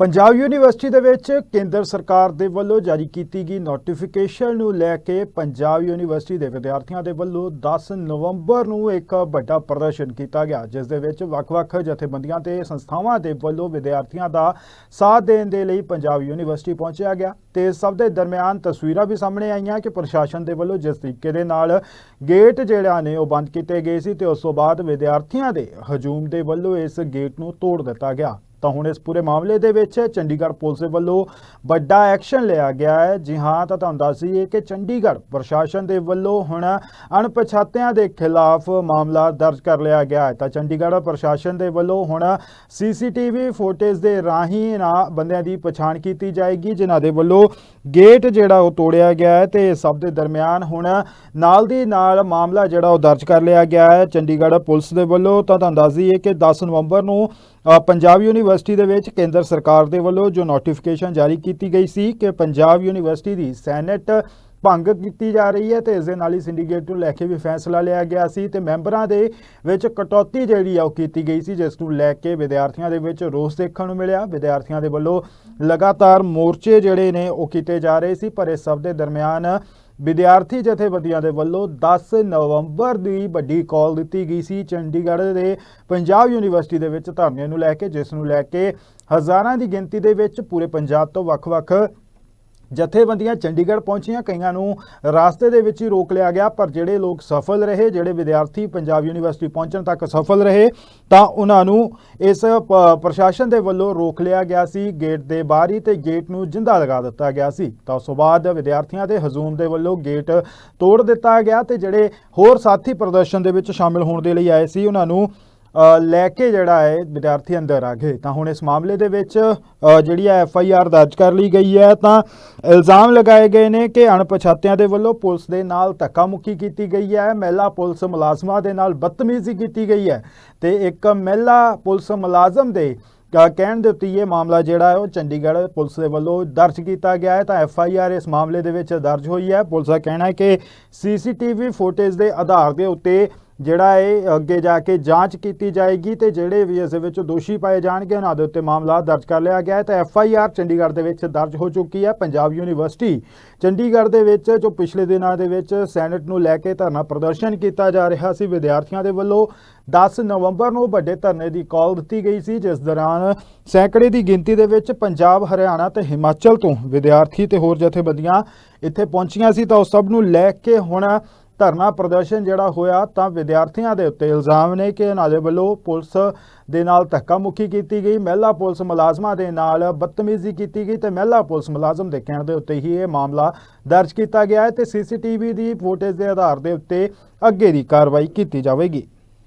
Punjab university ਦੇ ਵਿੱਚ ਕੇਂਦਰ ਸਰਕਾਰ ਦੇ ਵੱਲੋਂ ਜਾਰੀ ਕੀਤੀ ਗਈ ਨੋਟੀਫਿਕੇਸ਼ਨ ਨੂੰ ਲੈ ਕੇ ਪੰਜਾਬ ਯੂਨੀਵਰਸਿਟੀ ਦੇ ਵਿਦਿਆਰਥੀਆਂ ਦੇ ਵੱਲੋਂ 10 ਨਵੰਬਰ ਨੂੰ ਇੱਕ ਵੱਡਾ ਪ੍ਰਦਰਸ਼ਨ ਕੀਤਾ ਗਿਆ, ਜਿਸ ਦੇ ਵਿੱਚ ਵੱਖ-ਵੱਖ ਜਥੇਬੰਦੀਆਂ ਤੇ ਸੰਸਥਾਵਾਂ ਦੇ ਵੱਲੋਂ ਵਿਦਿਆਰਥੀਆਂ ਦਾ ਸਾਥ ਦੇਣ ਦੇ ਲਈ ਪੰਜਾਬ ਯੂਨੀਵਰਸਿਟੀ ਪਹੁੰਚਿਆ ਗਿਆ ਤੇ ਸਭ ਦੇ ਦਰਮਿਆਨ ਤਸਵੀਰਾਂ ਵੀ ਸਾਹਮਣੇ ਆਈਆਂ ਕਿ ਪ੍ਰਸ਼ਾਸਨ ਦੇ ਵੱਲੋਂ ਜਿਸ ਤਰੀਕੇ ਦੇ ਨਾਲ ਗੇਟ ਜਿਹੜਾ ਨੇ ਉਹ ਬੰਦ ਕੀਤੇ ਗਏ ਸੀ ਤੇ ਉਸ ਤੋਂ ਬਾਅਦ ਵਿਦਿਆਰਥੀਆਂ ਦੇ ਹਜੂਮ ਦੇ ਵੱਲੋਂ ਇਸ ਗੇਟ ਨੂੰ ਤੋੜ ਦਿੱਤਾ ਗਿਆ। ਤਾਂ ਹੁਣ ਇਸ ਪੂਰੇ ਮਾਮਲੇ ਦੇ ਵਿੱਚ ਚੰਡੀਗੜ੍ਹ ਪੁਲਿਸ ਦੇ ਵੱਲੋਂ ਵੱਡਾ ਐਕਸ਼ਨ ਲਿਆ ਗਿਆ ਹੈ। ਜੀ ਹਾਂ, ਤਾਂ ਤੁਹਾਨੂੰ ਦੱਸ ਦਈਏ ਕਿ ਚੰਡੀਗੜ੍ਹ ਪ੍ਰਸ਼ਾਸਨ ਦੇ ਵੱਲੋਂ ਹੁਣ ਅਣਪਛਾਤਿਆਂ ਦੇ ਖਿਲਾਫ ਮਾਮਲਾ ਦਰਜ ਕਰ ਲਿਆ ਗਿਆ ਹੈ। ਤਾਂ ਚੰਡੀਗੜ੍ਹ ਪ੍ਰਸ਼ਾਸਨ ਦੇ ਵੱਲੋਂ ਹੁਣ ਸੀਸੀਟੀਵੀ ਫੁਟੇਜ ਦੇ ਰਾਹੀਂ ਇਹਨਾਂ ਬੰਦਿਆਂ ਦੀ ਪਛਾਣ ਕੀਤੀ ਜਾਏਗੀ, ਜਿਨ੍ਹਾਂ ਦੇ ਵੱਲੋਂ ਗੇਟ ਜਿਹੜਾ ਉਹ ਤੋੜਿਆ ਗਿਆ ਹੈ ਤੇ ਸਭ ਦੇ ਦਰਮਿਆਨ ਹੁਣ ਨਾਲ ਦੀ ਨਾਲ ਮਾਮਲਾ ਜਿਹੜਾ ਉਹ ਦਰਜ ਕਰ ਲਿਆ ਗਿਆ ਹੈ ਚੰਡੀਗੜ੍ਹ ਪੁਲਿਸ ਦੇ ਵੱਲੋਂ। ਤਾਂ ਤੁਹਾਨੂੰ ਦੱਸ ਦਈਏ ਕਿ 10 ਨਵੰਬਰ ਨੂੰ ਪੰਜਾਬ ਯੂਨੀਵਰਸਿਟੀ ਦੇ ਵਿੱਚ ਕੇਂਦਰ ਸਰਕਾਰ ਦੇ ਵੱਲੋਂ ਜੋ ਨੋਟੀਫਿਕੇਸ਼ਨ ਜਾਰੀ ਕੀਤੀ ਗਈ ਸੀ ਕਿ ਪੰਜਾਬ ਯੂਨੀਵਰਸਿਟੀ ਦੀ ਸੈਨੇਟ ਭੰਗ ਕੀਤੀ ਜਾ ਰਹੀ ਹੈ ਤੇ ਇਸ ਦੇ ਨਾਲ ਹੀ ਸਿੰਡੀਕੇਟ ਨੂੰ ਲੈ ਕੇ ਵੀ ਫੈਸਲਾ ਲਿਆ ਗਿਆ ਸੀ ਤੇ ਮੈਂਬਰਾਂ ਦੇ ਵਿੱਚ ਕਟੌਤੀ ਜਿਹੜੀ ਆ ਉਹ ਕੀਤੀ ਗਈ ਸੀ, ਜਿਸ ਨੂੰ ਲੈ ਕੇ ਵਿਦਿਆਰਥੀਆਂ ਦੇ ਵਿੱਚ ਰੋਸ ਦੇਖਣ ਨੂੰ ਮਿਲਿਆ। ਵਿਦਿਆਰਥੀਆਂ ਦੇ ਵੱਲੋਂ ਲਗਾਤਾਰ ਮੋਰਚੇ ਜਿਹੜੇ ਨੇ ਉਹ ਕੀਤੇ ਜਾ ਰਹੇ ਸੀ, ਪਰ ਇਸ ਸਭ ਦੇ ਦਰਮਿਆਨ ਵਿਦਿਆਰਥੀ ਜਥੇਬੰਦੀਆਂ ਦੇ ਵੱਲੋਂ 10 ਨਵੰਬਰ ਦੀ ਵੱਡੀ ਕਾਲ ਦਿੱਤੀ ਗਈ ਸੀ। ਚੰਡੀਗੜ੍ਹ ਦੇ ਪੰਜਾਬ ਯੂਨੀਵਰਸਿਟੀ ਦੇ ਵਿੱਚ ਧਰਨੇ ਨੂੰ ਲੈ ਕੇ, ਜਿਸ ਨੂੰ ਲੈ ਕੇ ਹਜ਼ਾਰਾਂ ਦੀ ਗਿਣਤੀ ਦੇ ਵਿੱਚ ਪੂਰੇ ਪੰਜਾਬ ਤੋਂ ਵੱਖ-ਵੱਖ ਜਥੇਬੰਦੀਆਂ ਚੰਡੀਗੜ੍ਹ ਪਹੁੰਚੀਆਂ, ਕਈਆਂ ਨੂੰ ਰਾਸਤੇ ਦੇ ਵਿੱਚ ਹੀ ਰੋਕ ਲਿਆ ਗਿਆ, ਪਰ ਜਿਹੜੇ ਲੋਕ ਸਫਲ ਰਹੇ, ਜਿਹੜੇ ਵਿਦਿਆਰਥੀ ਪੰਜਾਬ ਯੂਨੀਵਰਸਿਟੀ ਪਹੁੰਚਣ ਤੱਕ ਸਫਲ ਰਹੇ, ਤਾਂ ਉਹਨਾਂ ਨੂੰ ਇਸ ਪ- ਪ੍ਰਸ਼ਾਸਨ ਦੇ ਵੱਲੋਂ ਰੋਕ ਲਿਆ ਗਿਆ ਸੀ। ਗੇਟ ਦੇ ਬਾਹਰ ਹੀ ਤੇ ਗੇਟ ਨੂੰ ਜਿੰਦਾ ਲਗਾ ਦਿੱਤਾ ਗਿਆ ਸੀ। ਤਾਂ ਉਸ ਤੋਂ ਬਾਅਦ ਵਿਦਿਆਰਥੀਆਂ ਦੇ ਹਜੂਮ ਦੇ ਵੱਲੋਂ ਗੇਟ ਤੋੜ ਦਿੱਤਾ ਗਿਆ ਤੇ ਜਿਹੜੇ ਹੋਰ ਸਾਥੀ ਪ੍ਰਦਰਸ਼ਨ ਦੇ ਵਿੱਚ ਸ਼ਾਮਿਲ ਹੋਣ ਦੇ ਲਈ ਆਏ ਸੀ, ਉਹਨਾਂ ਨੂੰ ਲੈ ਕੇ ਜਿਹੜਾ ਹੈ ਵਿਦਿਆਰਥੀ ਅੰਦਰ ਆ ਗਏ। ਤਾਂ ਹੁਣ ਇਸ ਮਾਮਲੇ ਦੇ ਵਿੱਚ ਜਿਹੜੀ ਹੈ ਐਫ ਆਈ ਆਰ ਦਰਜ ਕਰ ਲਈ ਗਈ ਹੈ। ਤਾਂ ਇਲਜ਼ਾਮ ਲਗਾਏ ਗਏ ਨੇ ਕਿ ਅਣਪਛਾਤਿਆਂ ਦੇ ਵੱਲੋਂ ਪੁਲਿਸ ਦੇ ਨਾਲ ਧੱਕਾ ਮੁੱਕੀ ਕੀਤੀ ਗਈ ਹੈ। ਮਹਿਲਾ ਪੁਲਿਸ ਮੁਲਾਜ਼ਮਾਂ ਦੇ ਨਾਲ ਬਦਤਮੀਜ਼ੀ ਕੀਤੀ ਗਈ ਹੈ। ਤੇ ਇੱਕ ਮਹਿਲਾ ਪੁਲਿਸ ਮੁਲਾਜ਼ਮ ਦੇ ਕ- ਕਹਿਣ ਦੇ ਉੱਤੇ ਇਹ ਮਾਮਲਾ ਜਿਹੜਾ ਹੈ ਉਹ ਚੰਡੀਗੜ੍ਹ ਪੁਲਿਸ ਦੇ ਵੱਲੋਂ ਦਰਜ ਕੀਤਾ ਗਿਆ ਹੈ। ਤਾਂ ਐਫ ਆਈ ਆਰ ਇਸ ਮਾਮਲੇ ਦੇ ਵਿੱਚ ਦਰਜ ਹੋਈ ਹੈ। ਪੁਲਿਸ ਦਾ ਕਹਿਣਾ ਹੈ ਕਿ ਸੀਸੀਟੀਵੀ ਫੁਟੇਜ ਦੇ ਆਧਾਰ ਦੇ ਉੱਤੇ ਜਿਹੜਾ ਇਹ ਅੱਗੇ ਜਾ ਕੇ ਜਾਂਚ ਕੀਤੀ ਜਾਏਗੀ ਤੇ ਜਿਹੜੇ ਵੀ ਇਸ ਵਿੱਚ ਦੋਸ਼ੀ ਪਾਏ ਜਾਣਗੇ, ਉਹਨਾਂ ਦੇ ਉੱਤੇ ਮਾਮਲਾ ਦਰਜ ਕਰ ਲਿਆ ਗਿਆ ਹੈ। ਤਾਂ ਐਫ ਆਈ ਆਰ ਚੰਡੀਗੜ੍ਹ ਦੇ ਵਿੱਚ ਦਰਜ ਹੋ ਚੁੱਕੀ ਹੈ। ਪੰਜਾਬ ਯੂਨੀਵਰਸਿਟੀ ਚੰਡੀਗੜ੍ਹ ਦੇ ਵਿੱਚ, ਜੋ ਪਿਛਲੇ ਦਿਨਾਂ ਦੇ ਵਿੱਚ ਸੈਨੇਟ ਨੂੰ ਲੈ ਕੇ ਧਰਨਾ ਪ੍ਰਦਰਸ਼ਨ ਕੀਤਾ ਜਾ ਰਿਹਾ ਸੀ, ਵਿਦਿਆਰਥੀਆਂ ਦੇ ਵੱਲੋਂ 10 ਨਵੰਬਰ ਨੂੰ ਵੱਡੇ ਧਰਨੇ ਦੀ ਕਾਲ ਦਿੱਤੀ ਗਈ ਸੀ, ਜਿਸ ਦੌਰਾਨ ਸੈਂਕੜੇ ਦੀ ਗਿਣਤੀ ਦੇ ਵਿੱਚ ਪੰਜਾਬ, ਹਰਿਆਣਾ ਤੇ ਹਿਮਾਚਲ ਤੋਂ ਵਿਦਿਆਰਥੀ ਤੇ ਹੋਰ ਜਥੇਬੰਦੀਆਂ ਇੱਥੇ ਪਹੁੰਚੀਆਂ ਸੀ। ਤਾਂ ਉਹ ਸਭ ਨੂੰ ਲੈ ਕੇ ਹੁਣ ਧਰਨਾ ਪ੍ਰਦਰਸ਼ਨ ਜਿਹੜਾ ਹੋਇਆ ਤਾਂ ਵਿਦਿਆਰਥੀਆਂ ਦੇ ਉੱਤੇ ਇਲਜ਼ਾਮ ਨੇ ਕਿ ਇਹਨਾਂ ਦੇ ਵੱਲੋਂ ਪੁਲਿਸ ਦੇ ਨਾਲ ਧੱਕਾ ਮੁੱਕੀ ਕੀਤੀ ਗਈ। ਮਹਿਲਾ ਪੁਲਿਸ ਮੁਲਾਜ਼ਮਾਂ ਦੇ ਨਾਲ ਬਦਤਮੀਜ਼ੀ ਕੀਤੀ ਗਈ ਤੇ ਮਹਿਲਾ ਪੁਲਿਸ ਮੁਲਾਜ਼ਮ ਦੇ ਕਹਿਣ ਦੇ ਉੱਤੇ ਹੀ ਇਹ ਮਾਮਲਾ ਦਰਜ ਕੀਤਾ ਗਿਆ ਹੈ ਤੇ ਸੀਸੀਟੀਵੀ ਦੀ ਫੁਟੇਜ ਦੇ ਆਧਾਰ ਦੇ ਉੱਤੇ ਅੱਗੇ ਦੀ ਕਾਰਵਾਈ ਕੀਤੀ ਜਾਵੇਗੀ।